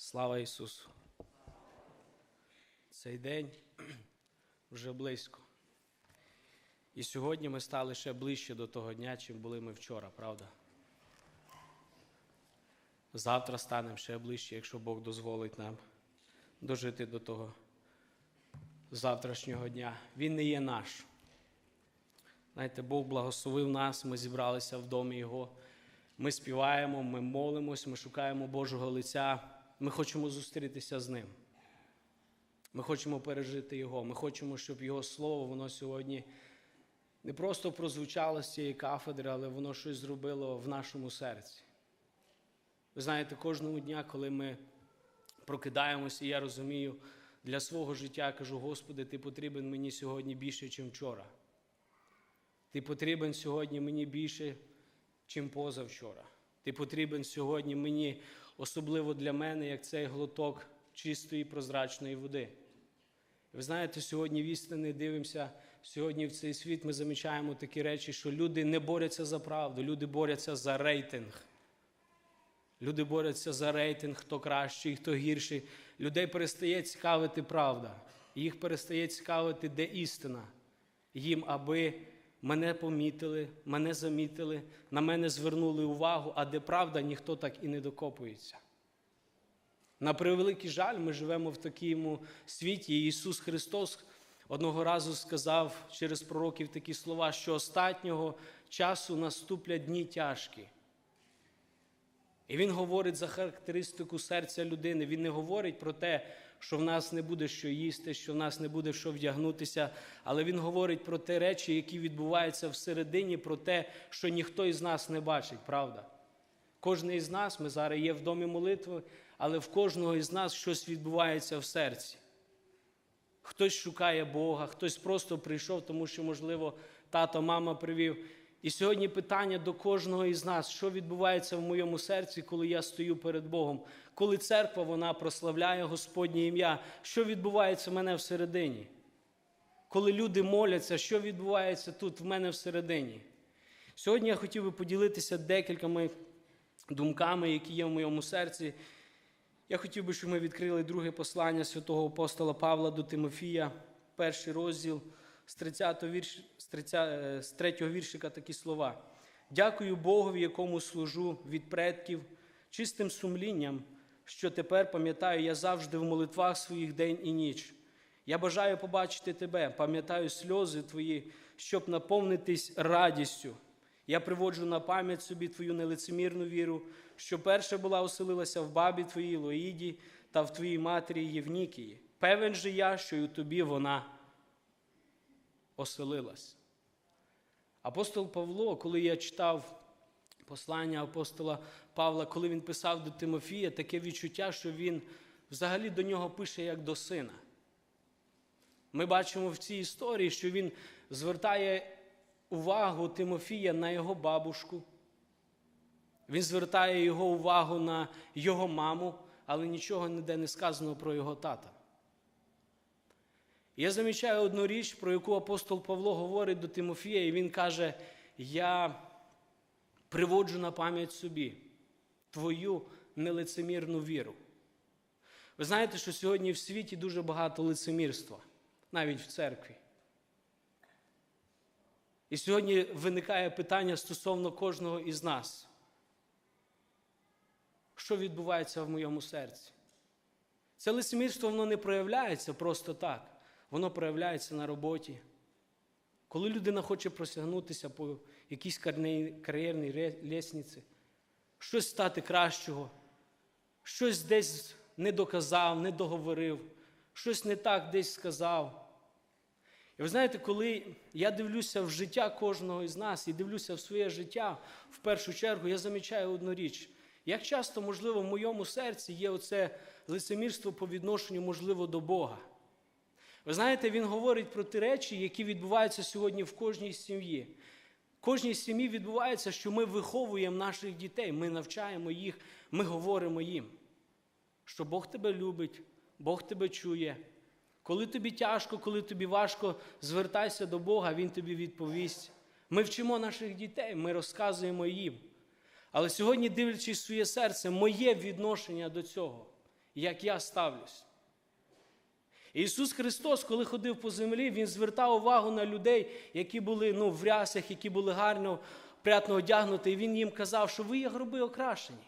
Слава Ісусу! Цей день вже близько. І сьогодні ми стали ще ближче до того дня, чим були ми вчора, правда? Завтра станемо ще ближче, якщо Бог дозволить нам дожити до того завтрашнього дня. Він не є наш. Знаєте, Бог благословив нас, ми зібралися в домі Його. Ми співаємо, ми молимось, ми шукаємо Божого лиця. Ми хочемо зустрітися з Ним. Ми хочемо пережити Його. Ми хочемо, щоб Його Слово, воно сьогодні не просто прозвучало з цієї кафедри, але воно щось зробило в нашому серці. Ви знаєте, кожного дня, коли ми прокидаємося, я розумію, для свого життя я кажу, Господи, Ти потрібен мені сьогодні більше, ніж вчора. Ти потрібен сьогодні мені більше, чим позавчора. Ти потрібен сьогодні мені, особливо для мене, як цей глоток чистої прозрачної води. Ви знаєте, сьогодні в істини дивимося, сьогодні в цей світ ми замічаємо такі речі, що люди не борються за правду, люди борються за рейтинг. Люди борються за рейтинг, хто кращий, хто гірший. Людей перестає цікавити правда. Їх перестає цікавити, де істина. Їм, аби мене помітили, мене замітили, на мене звернули увагу, а де правда, ніхто так і не докопується. На превеликий жаль, ми живемо в такому світі. І Ісус Христос одного разу сказав через пророків такі слова, що останнього часу наступлять дні тяжкі. І Він говорить за характеристику серця людини. Він не говорить про те, що в нас не буде що їсти, що в нас не буде що вдягнутися, але Він говорить про те речі, які відбуваються всередині, про те, що ніхто із нас не бачить, правда? Кожен із нас, ми зараз є в домі молитви, але в кожного із нас щось відбувається в серці. Хтось шукає Бога, хтось просто прийшов, тому що, можливо, тато, мама привів. І сьогодні питання до кожного із нас, що відбувається в моєму серці, коли я стою перед Богом, коли церква вона прославляє Господнє ім'я, що відбувається в мене всередині? Коли люди моляться, що відбувається тут в мене всередині? Сьогодні я хотів би поділитися декількома думками, які є в моєму серці. Я хотів би, щоб ми відкрили друге послання святого апостола Павла до Тимофія, перший розділ з 30 вірш, з 30, з 3 віршика такі слова. Дякую Богові, якому служу від предків, чистим сумлінням, що тепер пам'ятаю, я завжди в молитвах своїх день і ніч. Я бажаю побачити тебе, пам'ятаю сльози твої, щоб наповнитись радістю. Я приводжу на пам'ять собі твою нелицемірну віру, що перша була оселилася в бабі твоїй Лоїді та в твоїй матері Євнікії. Певен же я, що й у тобі вона оселилась. Апостол Павло, коли я читав послання апостола Павла, коли він писав до Тимофія, таке відчуття, що він взагалі до нього пише як до сина. Ми бачимо в цій історії, що він звертає увагу Тимофія на його бабушку. Він звертає його увагу на його маму, але нічого ніде не сказано про його тата. Я замічаю одну річ, про яку апостол Павло говорить до Тимофія, і він каже: Я приводжу на пам'ять собі твою нелицемірну віру. Ви знаєте, що сьогодні в світі дуже багато лицемірства, навіть в церкві. І сьогодні виникає питання стосовно кожного із нас. Що відбувається в моєму серці? Це лицемірство воно не проявляється просто так. Воно проявляється на роботі. Коли людина хоче просягнутися по якійсь кар'єрній лісниці, щось стати кращого, щось десь не доказав, не договорив, щось не так десь сказав. І ви знаєте, коли я дивлюся в життя кожного із нас і дивлюся в своє життя, в першу чергу, я замічаю одну річ. Як часто, можливо, в моєму серці є оце лицемірство по відношенню, можливо, до Бога. Ви знаєте, він говорить про ті речі, які відбуваються сьогодні в кожній сім'ї. В кожній сім'ї відбувається, що ми виховуємо наших дітей, ми навчаємо їх, ми говоримо їм, що Бог тебе любить, Бог тебе чує. Коли тобі тяжко, коли тобі важко, звертайся до Бога, Він тобі відповість. Ми вчимо наших дітей, ми розказуємо їм. Але сьогодні, дивлячись своє серце, моє відношення до цього. як я ставлюсь. Ісус Христос, коли ходив по землі, Він звертав увагу на людей, які були ну, в рясах, які були гарно, прятно одягнуті, і Він їм казав, що ви є гроби окрашені.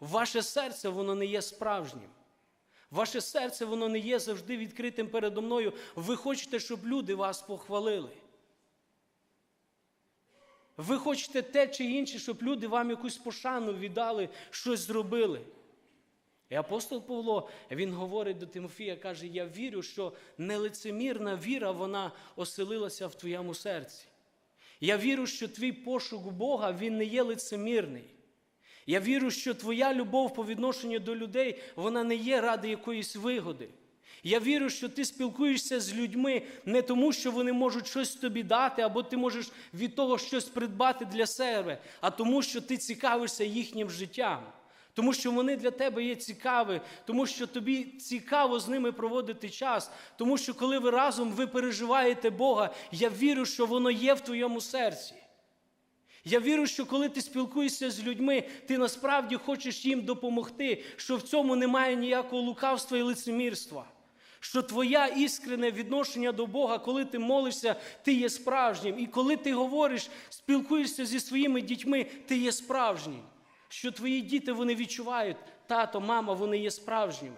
Ваше серце, воно не є справжнім. Ваше серце, воно не є завжди відкритим передо мною. Ви хочете, щоб люди вас похвалили. Ви хочете те чи інше, щоб люди вам якусь пошану віддали, щось зробили. І апостол Павло, він говорить до Тимофія, каже: Я вірю, що нелицемірна віра, вона оселилася в твоєму серці. Я вірю, що твій пошук Бога, він не є лицемірний. Я вірю, що твоя любов по відношенню до людей, вона не є ради якоїсь вигоди. Я вірю, що ти спілкуєшся з людьми не тому, що вони можуть щось тобі дати, або ти можеш від того щось придбати для себе, а тому, що ти цікавишся їхнім життям. Тому що вони для тебе є цікаві, тому що тобі цікаво з ними проводити час, тому що коли ви разом ви переживаєте Бога, я вірю, що воно є в твоєму серці. Я вірю, що коли ти спілкуєшся з людьми, ти насправді хочеш їм допомогти, що в цьому немає ніякого лукавства і лицемірства. Що твоя іскрене відношення до Бога, коли ти молишся, ти є справжнім. І коли ти говориш, спілкуєшся зі своїми дітьми, ти є справжнім. Що твої діти вони відчувають, тато, мама, вони є справжніми.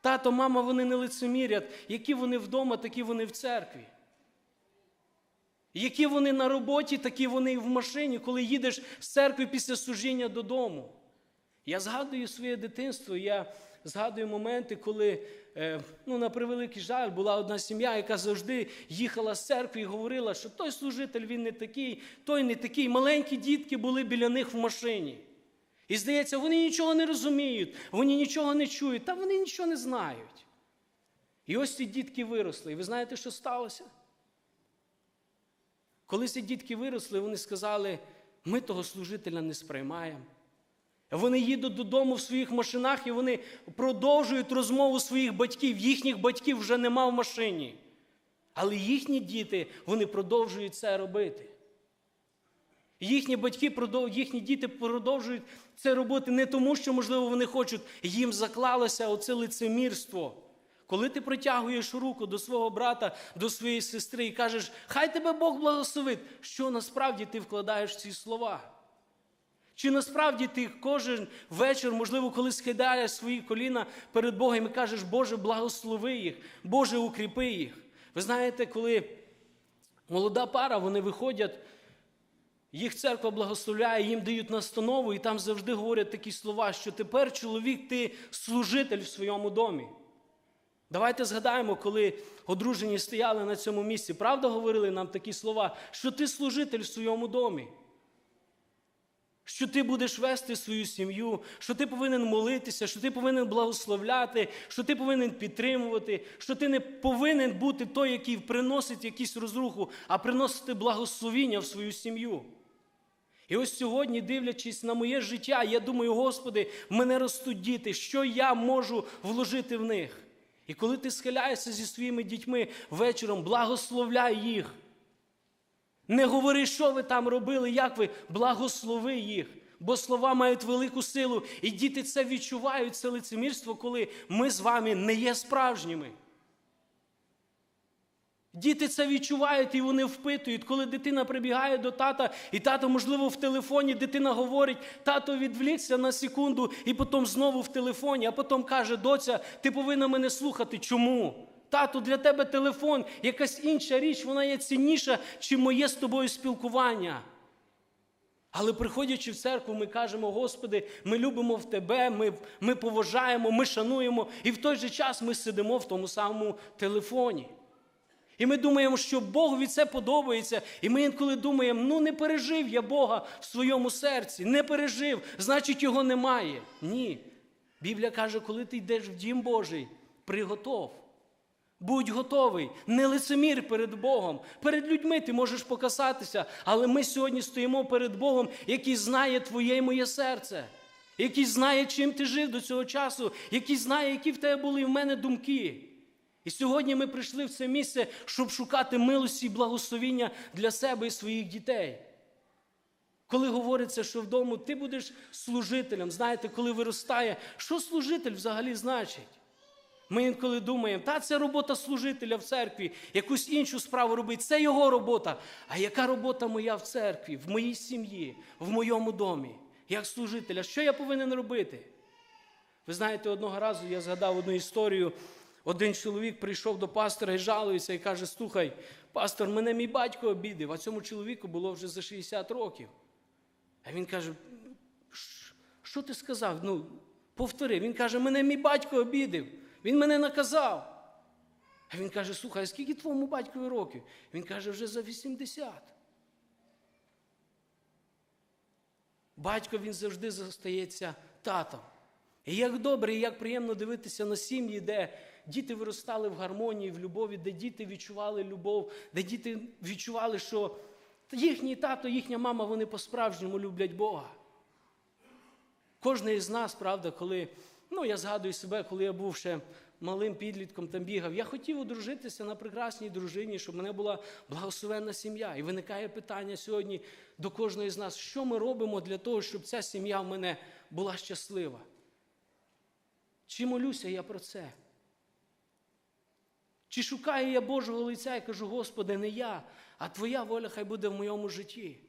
Тато, мама, вони не лицемірять, які вони вдома, такі вони в церкві. Які вони на роботі, такі вони і в машині, коли їдеш з церкви після служіння додому. Я згадую своє дитинство, я згадую моменти, коли, ну, на превеликий жаль, була одна сім'я, яка завжди їхала з церкви і говорила, що той служитель він не такий, той не такий. Маленькі дітки були біля них в машині. І здається, вони нічого не розуміють, вони нічого не чують, та вони нічого не знають. І ось ці дітки виросли. І ви знаєте, що сталося? Коли ці дітки виросли, вони сказали, ми того служителя не сприймаємо. Вони їдуть додому в своїх машинах і вони продовжують розмову своїх батьків. Їхніх батьків вже нема в машині. Але їхні діти вони продовжують це робити. Їхні батьки, їхні діти продовжують це робити не тому, що, можливо, вони хочуть, їм заклалося оце лицемірство. Коли ти протягуєш руку до свого брата, до своєї сестри і кажеш, хай тебе Бог благословить, що насправді ти вкладаєш в ці слова? Чи насправді ти кожен вечір, можливо, коли скидаєш свої коліна перед Богом і кажеш, Боже, благослови їх, Боже, укріпи їх. Ви знаєте, коли молода пара, вони виходять, їх церква благословляє, їм дають настанову, і там завжди говорять такі слова, що тепер чоловік, ти служитель в своєму домі. Давайте згадаємо, коли одружені стояли на цьому місці, правда говорили нам такі слова, що ти служитель в своєму домі. Що ти будеш вести свою сім'ю, що ти повинен молитися, що ти повинен благословляти, що ти повинен підтримувати, що ти не повинен бути той, який приносить якусь розруху, а приносити благословіння в свою сім'ю. І ось сьогодні, дивлячись на моє життя, я думаю, Господи, мене ростуть діти, що я можу вложити в них. І коли ти схиляєшся зі своїми дітьми вечором, благословляй їх. Не говори, що ви там робили, як ви, благослови їх. Бо слова мають велику силу, і діти це відчувають, це лицемірство, коли ми з вами не є справжніми. Діти це відчувають і вони впитують, коли дитина прибігає до тата, і тато, можливо, в телефоні дитина говорить, тато відвлікся на секунду, і потім знову в телефоні, а потім каже, доця, ти повинна мене слухати. Чому? Тату, для тебе телефон, якась інша річ, вона є цінніша, чим моє з тобою спілкування. Але приходячи в церкву, ми кажемо, Господи, ми любимо в Тебе, ми ми поважаємо, ми шануємо, і в той же час ми сидимо в тому самому телефоні. І ми думаємо, що Богові це подобається. І ми інколи думаємо, ну не пережив я Бога в своєму серці, не пережив, значить його немає. Ні. Біблія каже, коли ти йдеш в дім Божий, приготов. Будь готовий, не лицемір перед Богом. Перед людьми ти можеш покасатися, але ми сьогодні стоїмо перед Богом, який знає твоє і моє серце, який знає, чим ти жив до цього часу, який знає, які в тебе були в мене думки. І сьогодні ми прийшли в це місце, щоб шукати милості і благословіння для себе і своїх дітей. Коли говориться, що вдома ти будеш служителем, знаєте, коли виростає, що служитель взагалі значить? Ми інколи думаємо, та це робота служителя в церкві, якусь іншу справу робить, це його робота. А яка робота моя в церкві, в моїй сім'ї, в моєму домі, як служителя? Що я повинен робити? Ви знаєте, одного разу я згадав одну історію. Один чоловік прийшов до пастора і жалується і каже: Слухай, пастор, мене мій батько обідав, а цьому чоловіку було вже за 60 років. А він каже: що ти сказав? Ну, повтори. Він каже, мене мій батько обідав, він мене наказав. А він каже, слухай, а скільки твоєму батькові років? Він каже, вже за 80. Батько він завжди зостається татом. І як добре, і як приємно дивитися на сім'ї, де діти виростали в гармонії, в любові, де діти відчували любов, де діти відчували, що їхній тато, їхня мама, вони по-справжньому люблять Бога. Кожен із нас, правда, коли, ну я згадую себе, коли я був ще малим підлітком там бігав, я хотів одружитися на прекрасній дружині, щоб мене була благословенна сім'я. І виникає питання сьогодні до кожного з нас, що ми робимо для того, щоб ця сім'я в мене була щаслива. Чи молюся я про це? Чи шукаю я Божого лиця і кажу, Господи, не я, а Твоя воля хай буде в моєму житті.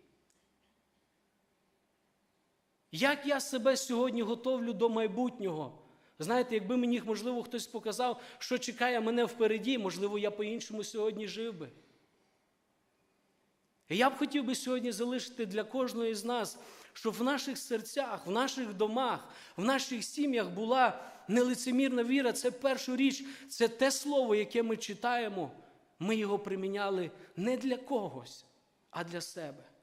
Як я себе сьогодні готовлю до майбутнього? Знаєте, якби мені, можливо, хтось показав, що чекає мене впереді, можливо, я по-іншому сьогодні жив би. І я б хотів би сьогодні залишити для кожного з нас, щоб в наших серцях, в наших домах, в наших сім'ях була нелицемірна віра. Це першу річ, це те слово, яке ми читаємо. Ми його приміняли не для когось, а для себе.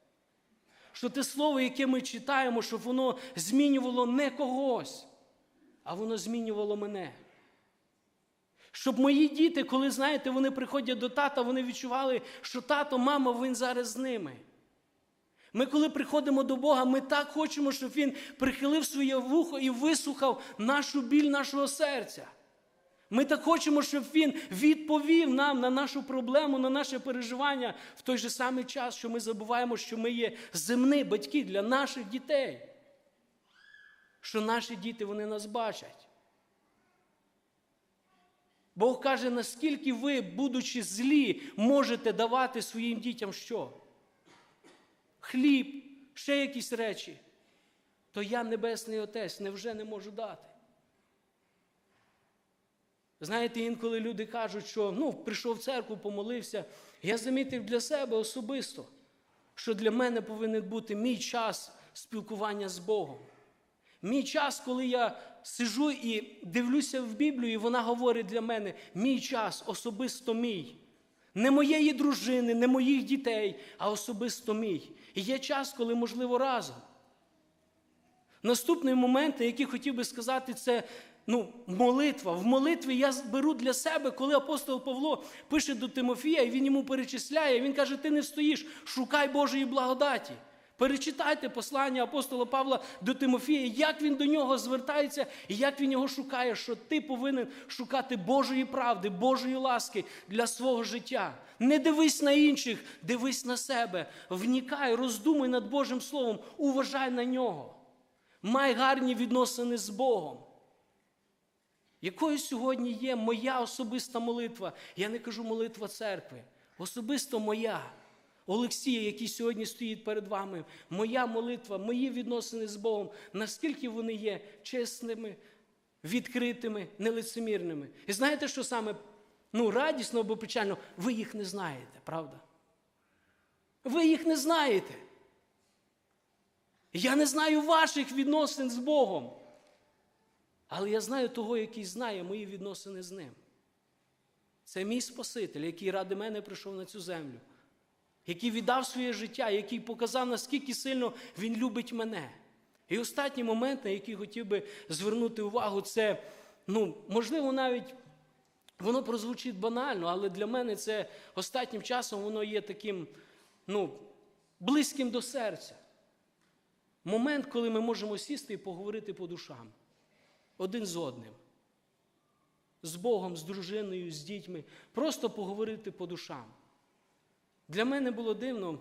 Що те слово, яке ми читаємо, щоб воно змінювало не когось, а воно змінювало мене. Щоб мої діти, коли, знаєте, вони приходять до тата, вони відчували, що тато, мама, він зараз з ними. Ми, коли приходимо до Бога, ми так хочемо, щоб Він прихилив своє вухо і вислухав нашу біль нашого серця. Ми так хочемо, щоб Він відповів нам на нашу проблему, на наше переживання в той же самий час, що ми забуваємо, що ми є земні батьки для наших дітей. Що наші діти вони нас бачать. Бог каже, наскільки ви, будучи злі, можете давати своїм дітям що? Хліб, ще якісь речі. То я, Небесний Отець, невже не можу дати. Знаєте, інколи люди кажуть, що ну, прийшов в церкву, помолився. Я замітив для себе особисто, що для мене повинен бути мій час спілкування з Богом. Мій час, коли я сижу і дивлюся в Біблію, і вона говорить для мене: мій час особисто мій. Не моєї дружини, не моїх дітей, а особисто мій. І є час, коли можливо разом. Наступний момент, який хотів би сказати, це ну, молитва. В молитві я беру для себе, коли апостол Павло пише до Тимофія, і він йому перечисляє, він каже: Ти не стоїш, шукай Божої благодаті. Перечитайте послання апостола Павла до Тимофія, як він до нього звертається і як він його шукає, що ти повинен шукати Божої правди, Божої ласки для свого життя. Не дивись на інших, дивись на себе, внікай, роздумуй над Божим Словом, уважай на нього. Май гарні відносини з Богом. Якою сьогодні є моя особиста молитва? Я не кажу молитва церкви, особисто моя. Олексія, який сьогодні стоїть перед вами, моя молитва, мої відносини з Богом, наскільки вони є чесними, відкритими, нелицемірними. І знаєте, що саме ну, радісно або печально? Ви їх не знаєте, правда? Ви їх не знаєте. Я не знаю ваших відносин з Богом. Але я знаю того, який знає мої відносини з ним. Це мій Спаситель, який ради мене прийшов на цю землю який віддав своє життя, який показав, наскільки сильно Він любить мене. І останній момент, на який хотів би звернути увагу, це, ну, можливо, навіть воно прозвучить банально, але для мене це останнім часом воно є таким ну, близьким до серця. Момент, коли ми можемо сісти і поговорити по душам один з одним. З Богом, з дружиною, з дітьми. Просто поговорити по душам. Для мене було дивно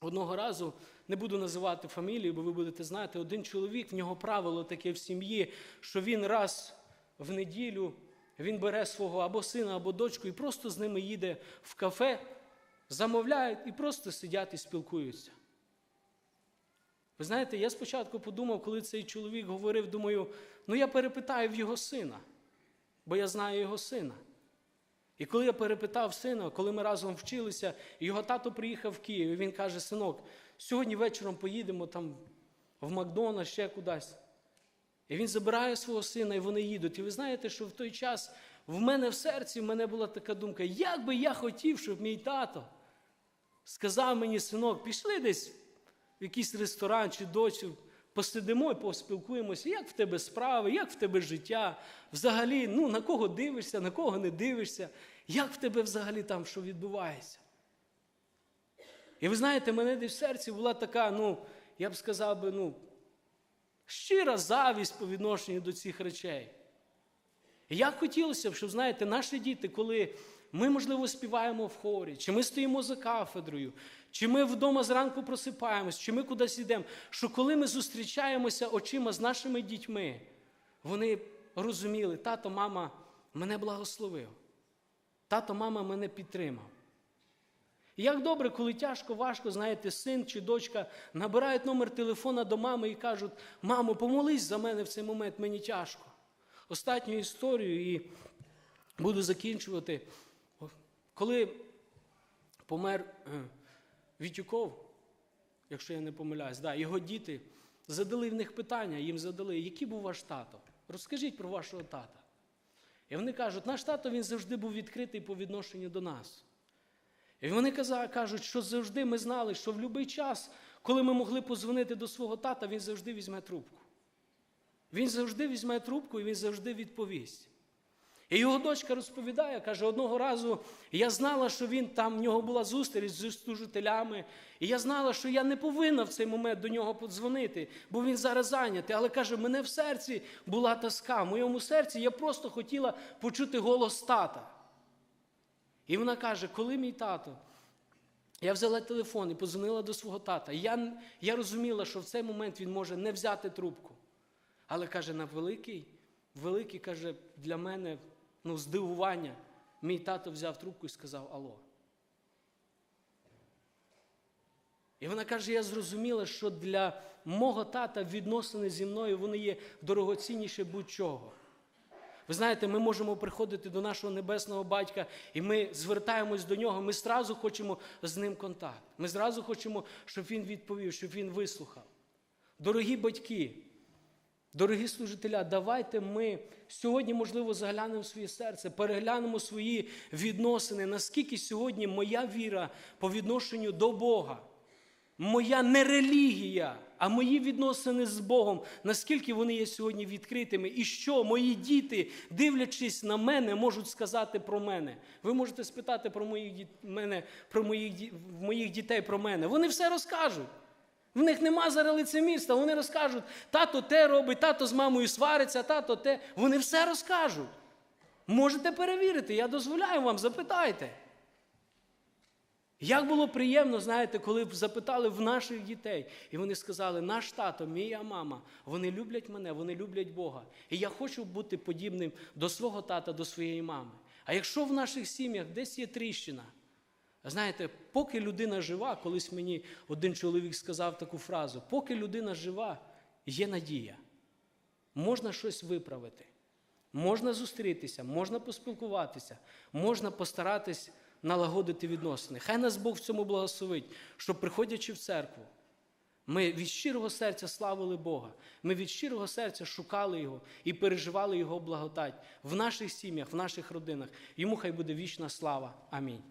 одного разу, не буду називати фамілію, бо ви будете знати, один чоловік, в нього правило таке в сім'ї, що він раз в неділю він бере свого або сина, або дочку і просто з ними їде в кафе, замовляють і просто сидять і спілкуються. Ви знаєте, я спочатку подумав, коли цей чоловік говорив, думаю, ну я перепитаю в його сина, бо я знаю його сина. І коли я перепитав сина, коли ми разом вчилися, його тато приїхав в Київ, і він каже: синок, сьогодні вечором поїдемо там в Макдональдс, ще кудись. І він забирає свого сина, і вони їдуть. І ви знаєте, що в той час в мене в серці в мене була така думка, як би я хотів, щоб мій тато сказав мені, синок, пішли десь в якийсь ресторан чи дочу, посидимо і поспілкуємося, як в тебе справи, як в тебе життя, взагалі, ну, на кого дивишся, на кого не дивишся, як в тебе взагалі там що відбувається. І ви знаєте, мене десь в серці була така, ну, я б сказав би, ну, щира завість по відношенню до цих речей. І як хотілося б, щоб, знаєте, наші діти, коли ми, можливо, співаємо в хорі, чи ми стоїмо за кафедрою, чи ми вдома зранку просипаємось, чи ми кудись йдемо, що коли ми зустрічаємося очима з нашими дітьми, вони розуміли, тато, мама мене благословив, тато, мама мене підтримав. І як добре, коли тяжко, важко, знаєте, син чи дочка набирають номер телефона до мами і кажуть, мамо, помолись за мене в цей момент, мені тяжко. Останню історію і буду закінчувати. Коли помер е, Вітюков, якщо я не помиляюсь, да, його діти задали в них питання, їм задали, який був ваш тато? Розкажіть про вашого тата. І вони кажуть, наш тато він завжди був відкритий по відношенню до нас. І вони кажуть, що завжди ми знали, що в будь-який час, коли ми могли позвонити до свого тата, він завжди візьме трубку. Він завжди візьме трубку і він завжди відповість. І його дочка розповідає, каже, одного разу я знала, що він там, в нього була зустріч з служителями, і я знала, що я не повинна в цей момент до нього подзвонити, бо він зараз зайнятий. Але каже, мене в серці була тоска. В моєму серці я просто хотіла почути голос тата. І вона каже, коли мій тато, я взяла телефон і позвонила до свого тата. Я, я розуміла, що в цей момент він може не взяти трубку. Але каже, на великий, великий, каже, для мене ну, здивування. Мій тато взяв трубку і сказав Алло. І вона каже: я зрозуміла, що для мого тата відносини зі мною вони є дорогоцінніше будь-чого. Ви знаєте, ми можемо приходити до нашого небесного батька, і ми звертаємось до нього. Ми зразу хочемо з ним контакт. Ми зразу хочемо, щоб він відповів, щоб він вислухав. Дорогі батьки, дорогі служителя, давайте ми сьогодні, можливо, заглянемо в своє серце, переглянемо свої відносини, наскільки сьогодні моя віра по відношенню до Бога, моя не релігія, а мої відносини з Богом, наскільки вони є сьогодні відкритими, і що мої діти, дивлячись на мене, можуть сказати про мене. Ви можете спитати про моїх мене, про моїх, моїх дітей про мене. Вони все розкажуть. В них нема зараз лицемірства, вони розкажуть, тато те робить, тато з мамою свариться, тато те. Вони все розкажуть. Можете перевірити, я дозволяю вам, запитайте. Як було приємно, знаєте, коли запитали в наших дітей, і вони сказали, наш тато, мія мама, вони люблять мене, вони люблять Бога. І я хочу бути подібним до свого тата, до своєї мами. А якщо в наших сім'ях десь є тріщина, знаєте, поки людина жива, колись мені один чоловік сказав таку фразу: поки людина жива, є надія. Можна щось виправити, можна зустрітися, можна поспілкуватися, можна постаратись налагодити відносини. Хай нас Бог в цьому благословить, щоб, приходячи в церкву, ми від щирого серця славили Бога. Ми від щирого серця шукали Його і переживали Його благодать в наших сім'ях, в наших родинах. Йому хай буде вічна слава. Амінь.